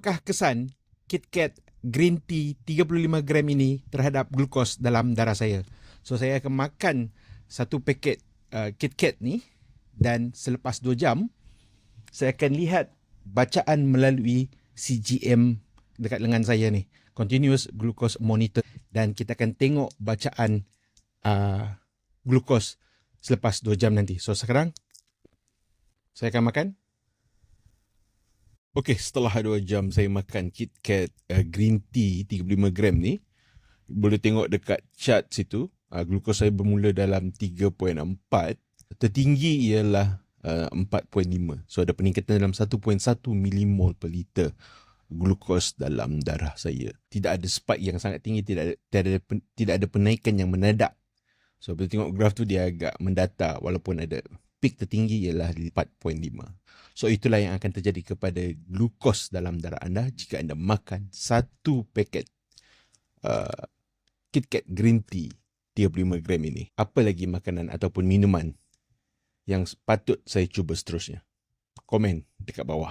Apakah kesan KitKat Green Tea 35 gram ini terhadap glukos dalam darah saya? So saya akan makan satu paket uh, KitKat ni dan selepas 2 jam saya akan lihat bacaan melalui CGM dekat lengan saya ni. Continuous Glucose Monitor dan kita akan tengok bacaan uh, glukos selepas 2 jam nanti. So sekarang saya akan makan. Okey, setelah 2 jam saya makan KitKat uh, Green Tea 35 gram ni, boleh tengok dekat chart situ, uh, glukos saya bermula dalam 3.4, tertinggi ialah uh, 4.5. So ada peningkatan dalam 1.1 milimol per liter glukos dalam darah saya. Tidak ada spike yang sangat tinggi, tidak ada, tidak ada, tidak ada penaikan yang menadak. So bila tengok graf tu dia agak mendata walaupun ada peak tertinggi ialah 4.5. So itulah yang akan terjadi kepada glukos dalam darah anda jika anda makan satu paket uh, KitKat Green Tea 35 gram ini. Apa lagi makanan ataupun minuman yang patut saya cuba seterusnya? Komen dekat bawah.